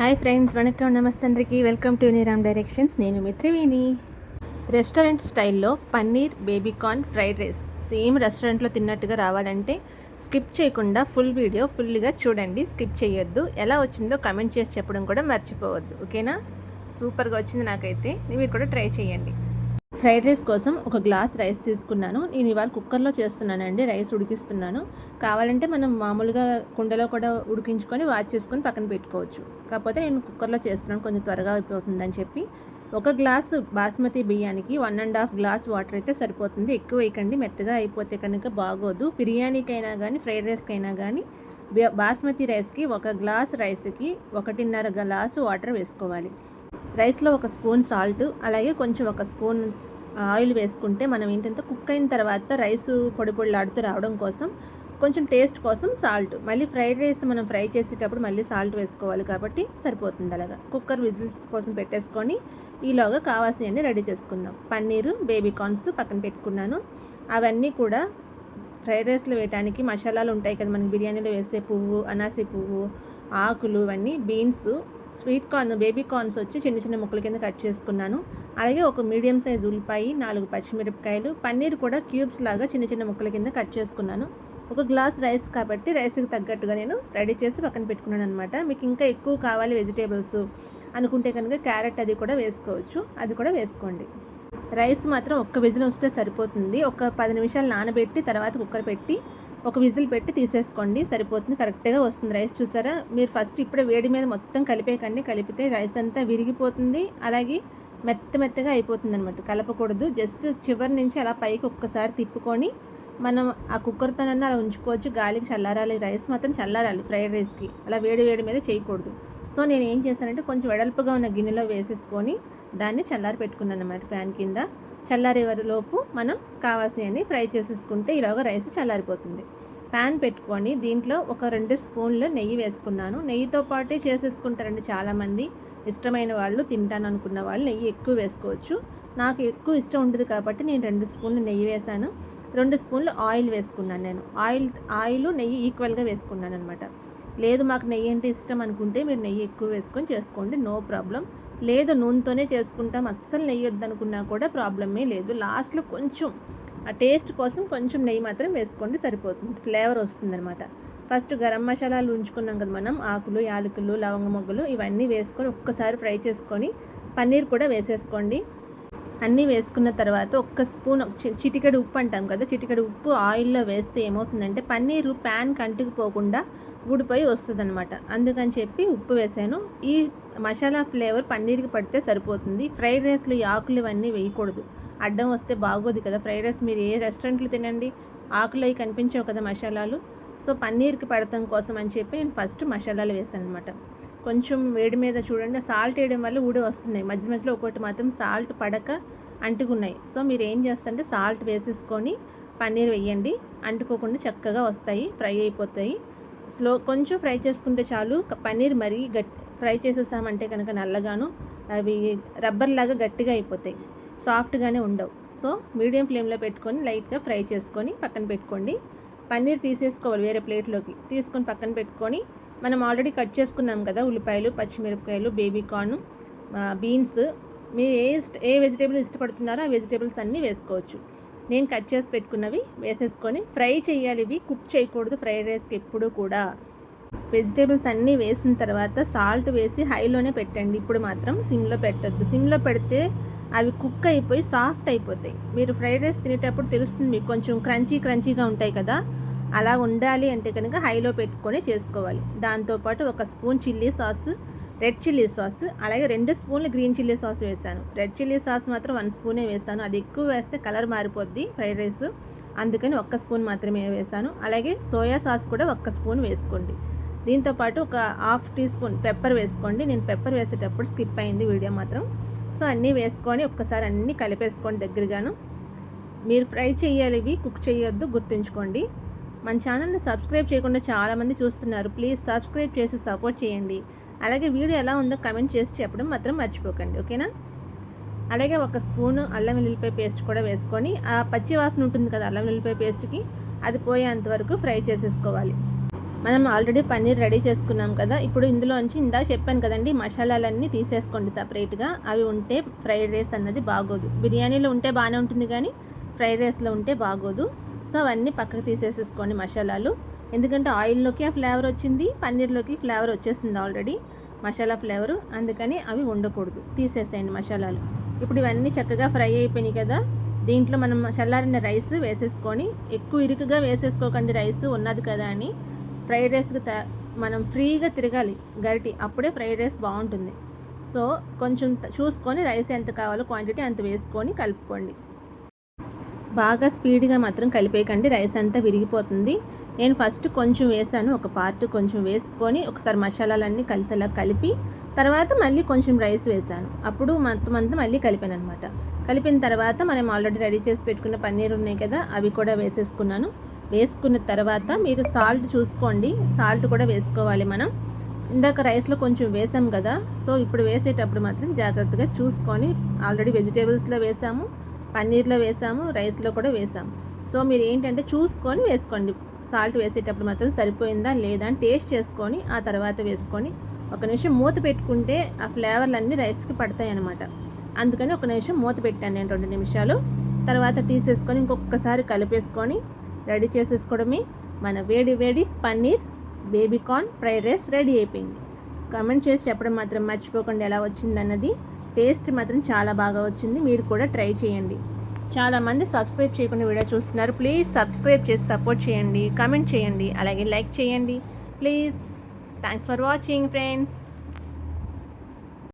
Hi friends వణకం నమస్తే అందరికీ. Welcome to Uniram directions. నేను మిత్రివేణి రెస్టారెంట్ స్టైల్లో paneer baby corn fried rice same రెస్టారెంట్లో తిన్నట్టుగా రావాలంటే స్కిప్ చేయకుండా ఫుల్ వీడియో ఫుల్గా చూడండి. స్కిప్ చేయొద్దు. ఎలా వచ్చిందో కమెంట్ చేసి చెప్పడం కూడా మర్చిపోవద్దు. ఓకేనా? సూపర్గా వచ్చింది నాకైతే. మీరు కూడా ట్రై చేయండి. ఫ్రైడ్ రైస్ కోసం ఒక గ్లాస్ రైస్ తీసుకున్నాను. నేను ఇవాళ కుక్కర్లో చేస్తున్నానండి. రైస్ ఉడికిస్తున్నాను. కావాలంటే మనం మామూలుగా కుండలో కూడా ఉడికించుకొని వాచ్ చేసుకొని పక్కన పెట్టుకోవచ్చు. కాకపోతే నేను కుక్కర్లో చేస్తున్నాను. కొంచెం త్వరగా అయిపోతుందని చెప్పి ఒక గ్లాసు బాస్మతి బియ్యానికి one and half glass water అయితే సరిపోతుంది. ఎక్కువ వేయకండి. మెత్తగా అయిపోతే కనుక బాగోదు. బిర్యానీకైనా కానీ ఫ్రైడ్ రైస్కైనా కానీ బాస్మతి రైస్కి ఒక గ్లాస్ రైస్కి ఒకటిన్నర గ్లాసు వాటర్ వేసుకోవాలి. రైస్లో ఒక స్పూన్ సాల్ట్ అలాగే కొంచెం ఒక స్పూన్ ఆయిల్ వేసుకుంటే మనం ఏంటంటే కుక్ అయిన తర్వాత రైస్ పొడి పొడిలాడుతూ రావడం కోసం కొంచెం టేస్ట్ కోసం సాల్ట్. మళ్ళీ ఫ్రైడ్ రైస్ మనం ఫ్రై చేసేటప్పుడు మళ్ళీ సాల్ట్ వేసుకోవాలి కాబట్టి సరిపోతుంది అలాగా. కుక్కర్ విజిల్స్ కోసం పెట్టేసుకొని ఈలోగా కావాల్సినవన్నీ రెడీ చేసుకుందాం. పన్నీరు బేబీ కార్న్స్ పక్కన పెట్టుకున్నాను. అవన్నీ కూడా ఫ్రైడ్ రైస్లో వేయడానికి మసాలాలు ఉంటాయి కదా మనకి బిర్యానీలో వేసే పువ్వు అనాసి పువ్వు ఆకులు ఇవన్నీ beans sweet corn baby corns వచ్చి చిన్న చిన్న ముక్కల కింద కట్ చేసుకున్నాను. అలాగే ఒక మీడియం సైజ్ ఉల్లిపాయ నాలుగు పచ్చిమిరపకాయలు పన్నీర్ కూడా క్యూబ్స్ లాగా చిన్న చిన్న ముక్కల కింద కట్ చేసుకున్నాను. ఒక గ్లాస్ రైస్ కాబట్టి రైస్కి తగ్గట్టుగా నేను రెడీ చేసి పక్కన పెట్టుకున్నాను అనమాట మీకు ఇంకా ఎక్కువ కావాలి వెజిటేబుల్స్ అనుకుంటే కనుక క్యారెట్ అది కూడా వేసుకోవచ్చు. అది కూడా వేసుకోండి. రైస్ మాత్రం ఒక్క విజిల్ వస్తే సరిపోతుంది. ఒక పది నిమిషాలు నానబెట్టి తర్వాత కుక్కర్ పెట్టి ఒక విజిల్ పెట్టి తీసేసుకోండి. సరిపోతుంది. కరెక్ట్గా వస్తుంది రైస్ చూసారా? మీరు ఫస్ట్ ఇప్పుడే వేడి మీద మొత్తం కలిపేకండి కలిపితే రైస్ అంతా విరిగిపోతుంది. అలాగే మెత్త మెత్తగా అయిపోతుంది అనమాట కలపకూడదు. జస్ట్ చివరి నుంచి అలా పైకి ఒక్కసారి తిప్పుకొని మనం ఆ కుక్కర్తోనన్నా అలా ఉంచుకోవచ్చు. గాలికి చల్లారాలి. రైస్ మాత్రం చల్లారాలి ఫ్రైడ్ రైస్కి. అలా వేడి వేడి మీద చేయకూడదు. సో నేను ఏం చేశానంటే కొంచెం వెడల్పుగా ఉన్న గిన్నెలో వేసేసుకొని దాన్ని చల్లారి పెట్టుకున్నాను అనమాట ఫ్యాన్ కింద. చల్లారేలోపు మనం కావాల్సినవన్నీ ఫ్రై చేసేసుకుంటే ఇలాగ రైస్ చల్లారిపోతుంది. ప్యాన్ పెట్టుకొని దీంట్లో ఒక రెండు స్పూన్లు నెయ్యి వేసుకున్నాను. నెయ్యితో పాటే చేసేసుకుంటారండి చాలామంది ఇష్టమైన వాళ్ళు తింటాను అనుకున్న వాళ్ళు నెయ్యి ఎక్కువ వేసుకోవచ్చు. నాకు ఎక్కువ ఇష్టం ఉంటుంది కాబట్టి నేను రెండు స్పూన్లు నెయ్యి వేశాను. రెండు స్పూన్లు ఆయిల్ వేసుకున్నాను నేను. ఆయిల్ ఆయిల్ నెయ్యి ఈక్వల్గా వేసుకున్నాను అనమాట లేదు మాకు నెయ్యి అంటే ఇష్టం అనుకుంటే మీరు నెయ్యి ఎక్కువ వేసుకొని చేసుకోండి నో ప్రాబ్లం. లేదు నూనెతోనే చేసుకుంటాం అస్సలు నెయ్యి వద్దనుకున్నా కూడా ప్రాబ్లమే లేదు. లాస్ట్లో కొంచెం ఆ టేస్ట్ కోసం కొంచెం నెయ్యి మాత్రం వేసుకోండి సరిపోతుంది. ఫ్లేవర్ వస్తుందనమాట ఫస్ట్ గరం మసాలాలు ఉంచుకున్నాం కదా మనం ఆకులు యాలకులు లవంగ మొగ్గలు ఇవన్నీ వేసుకొని ఒక్కసారి ఫ్రై చేసుకొని పన్నీర్ కూడా వేసేసుకోండి. అన్నీ వేసుకున్న తర్వాత ఒక్క స్పూన్ చిటికెడు ఉప్పు అంటాం కదా చిటికెడు ఉప్పు ఆయిల్లో వేస్తే ఏమవుతుందంటే పన్నీరు ప్యాన్ కంటికి పోకుండా ఊడిపోయి వస్తుంది అనమాట అందుకని చెప్పి ఉప్పు వేసాను. ఈ మసాలా ఫ్లేవర్ పన్నీర్కి పడితే సరిపోతుంది. ఫ్రైడ్ రైస్లో ఈ ఆకులు ఇవన్నీ వేయకూడదు. అడ్డం వస్తే బాగోదు కదా. ఫ్రైడ్ రైస్ మీరు ఏ రెస్టారెంట్లో తినండి ఆకులు అవి కనిపించవు కదా మసాలాలు. సో పన్నీర్కి పడటం కోసం అని చెప్పి నేను ఫస్ట్ మసాలాలు వేసాను అనమాట కొంచెం వేడి మీద చూడండి. సాల్ట్ వేయడం వల్ల ఊడి వస్తున్నాయి. మధ్య మధ్యలో ఒకటి మాత్రం సాల్ట్ పడక అంటుకున్నాయి. సో మీరు ఏం చేస్తారంటే సాల్ట్ వేసేసుకొని పన్నీర్ వేయండి. అంటుకోకుండా చక్కగా వస్తాయి ఫ్రై అయిపోతాయి. స్లో కొంచెం ఫ్రై చేసుకుంటే చాలు. పన్నీర్ మరీ గట్టి ఫ్రై చేసేసామంటే కనుక నల్లగాను అవి రబ్బర్ లాగా గట్టిగా అయిపోతాయి. సాఫ్ట్గానే ఉండవు. సో మీడియం ఫ్లేమ్లో పెట్టుకొని లైట్గా ఫ్రై చేసుకొని పక్కన పెట్టుకోండి. పన్నీర్ తీసేసుకోవాలి వేరే ప్లేట్లోకి. తీసుకొని పక్కన పెట్టుకొని మనం ఆల్రెడీ కట్ చేసుకున్నాం కదా ఉల్లిపాయలు పచ్చిమిరపకాయలు బేబీ కార్న్ బీన్స్. మీరు ఏ ఏ వెజిటేబుల్ ఇష్టపడుతున్నారో ఆ వెజిటేబుల్స్ అన్నీ వేసుకోవచ్చు. నేను కట్ చేసి పెట్టుకున్నవి వేసేసుకొని ఫ్రై చేయాలి. ఇవి కుక్ చేయకూడదు ఫ్రైడ్ రైస్కి ఎప్పుడూ కూడా. వెజిటేబుల్స్ అన్నీ వేసిన తర్వాత సాల్ట్ వేసి హైలోనే పెట్టండి. ఇప్పుడు మాత్రం సిమ్లో పెట్టద్దు. సిమ్లో పెడితే అవి కుక్ అయిపోయి సాఫ్ట్ అయిపోతాయి. మీరు ఫ్రైడ్ రైస్ తినేటప్పుడు తెలుస్తుంది మీకు. కొంచెం క్రంచీ క్రంచీగా ఉంటాయి కదా. అలా ఉండాలి అంటే కనుక హైలో పెట్టుకొని చేసుకోవాలి. దాంతోపాటు ఒక spoon chilli sauce red chilli sauce అలాగే రెండు స్పూన్లు గ్రీన్ చిల్లీ సాస్ వేసాను. రెడ్ చిల్లీ సాస్ మాత్రం వన్ స్పూనే వేసాను. అది ఎక్కువ వేస్తే కలర్ మారిపోద్ది ఫ్రైడ్ రైస్. అందుకని ఒక్క స్పూన్ మాత్రమే వేసాను. అలాగే సోయా సాస్ కూడా ఒక్క స్పూన్ వేసుకోండి. దీంతోపాటు ఒక హాఫ్ టీ స్పూన్ పెప్పర్ వేసుకోండి. నేను పెప్పర్ వేసేటప్పుడు స్కిప్ అయింది వీడియో మాత్రం. సో అన్నీ వేసుకొని ఒక్కసారి అన్నీ కలిపేసుకోండి దగ్గరగాను. మీరు ఫ్రై చేయాలి ఇవి కుక్ చేయొద్దు గుర్తుంచుకోండి. మన ఛానల్ని సబ్స్క్రైబ్ చేయకుండా చాలామంది చూస్తున్నారు. ప్లీజ్ సబ్స్క్రైబ్ చేసి సపోర్ట్ చేయండి. అలాగే వీడియో ఎలా ఉందో కమెంట్ చేసి చెప్పడం మాత్రం మర్చిపోకండి. ఓకేనా? అలాగే ఒక స్పూను అల్లం వెల్లుల్లిపాయ పేస్ట్ కూడా వేసుకొని ఆ పచ్చి వాసన ఉంటుంది కదా అల్లం వెల్లుల్లిపాయ పేస్ట్కి అది పోయేంత వరకు ఫ్రై చేసేసుకోవాలి. మనం ఆల్రెడీ పన్నీర్ రెడీ చేసుకున్నాం కదా ఇప్పుడు ఇందులోంచి ఇందాక చెప్పాను కదండి మసాలాలన్నీ తీసేసుకోండి సపరేట్గా. అవి ఉంటే ఫ్రైడ్ రైస్ అన్నది బాగోదు. బిర్యానీలో ఉంటే బాగానే ఉంటుంది కానీ ఫ్రైడ్ రైస్లో ఉంటే బాగోదు. సో అవన్నీ పక్కకు తీసేసేసుకోండి మసాలాలు. ఎందుకంటే ఆయిల్లోకి ఆ ఫ్లేవర్ వచ్చింది పన్నీర్లోకి ఫ్లేవర్ వచ్చేసింది ఆల్రెడీ మసాలా ఫ్లేవరు. అందుకని అవి ఉండకూడదు తీసేసేయండి మసాలాలు. ఇప్పుడు ఇవన్నీ చక్కగా ఫ్రై అయిపోయినాయి కదా దీంట్లో మనం చల్లారిన రైస్ వేసేసుకొని ఎక్కువ ఇరుకుగా వేసేసుకోకండి రైస్ ఉన్నది కదా అని ఫ్రైడ్ రైస్కి త మనం ఫ్రీగా తిరగాలి గరిటి అప్పుడే ఫ్రైడ్ రైస్ బాగుంటుంది. సో కొంచెం చూసుకొని రైస్ ఎంత కావాలో క్వాంటిటీ అంత వేసుకొని కలుపుకోండి. బాగా స్పీడ్గా మాత్రం కలిపేయకండి. రైస్ అంతా విరిగిపోతుంది. నేను ఫస్ట్ కొంచెం వేసాను. ఒక పార్ట్ కొంచెం వేసుకొని ఒకసారి మసాలాలన్నీ కలిసేలా కలిపి తర్వాత మళ్ళీ కొంచెం రైస్ వేసాను. అప్పుడు మొత్తం అంతా మళ్ళీ కలిపాను అనమాట కలిపిన తర్వాత మనం ఆల్రెడీ రెడీ చేసి పెట్టుకున్న పన్నీర్ ఉన్నాయి కదా అవి కూడా వేసేసుకున్నాను. వేసుకున్న తర్వాత మీరు సాల్ట్ చూసుకోండి. సాల్ట్ కూడా వేసుకోవాలి మనం. ఇందాక రైస్లో కొంచెం వేసాం కదా సో ఇప్పుడు వేసేటప్పుడు మాత్రం జాగ్రత్తగా చూసుకొని ఆల్రెడీ వెజిటేబుల్స్లో వేసాము. పన్నీర్లో వేసాము రైస్లో కూడా వేసాము. సో మీరు ఏంటంటే చూసుకొని వేసుకోండి. సాల్ట్ వేసేటప్పుడు మాత్రం సరిపోయిందా లేదా అని టేస్ట్ చేసుకొని ఆ తర్వాత వేసుకొని ఒక నిమిషం మూత పెట్టుకుంటే ఆ ఫ్లేవర్లు అన్నీ రైస్కి పడతాయి అన్నమాట. అందుకని ఒక నిమిషం మూత పెట్టాను నేను రెండు నిమిషాలు. తర్వాత తీసేసుకొని ఇంకొకసారి కలిపేసుకొని రెడీ చేసేసుకోవడమే. మన వేడి వేడి paneer baby corn fried rice ready అయిపోయింది. కమెంట్ చేసి చెప్పడం మాత్రం మర్చిపోకుండా ఎలా వచ్చిందన్నది టేస్ట్ మాత్రం చాలా బాగా వచ్చింది. మీరు కూడా ట్రై చేయండి. చాలామంది సబ్స్క్రైబ్ చేయకుండా వీడియో చూస్తున్నారు. ప్లీజ్ సబ్స్క్రైబ్ చేసి సపోర్ట్ చేయండి. కమెంట్ చేయండి. అలాగే లైక్ చేయండి. Please. Thanks for watching friends.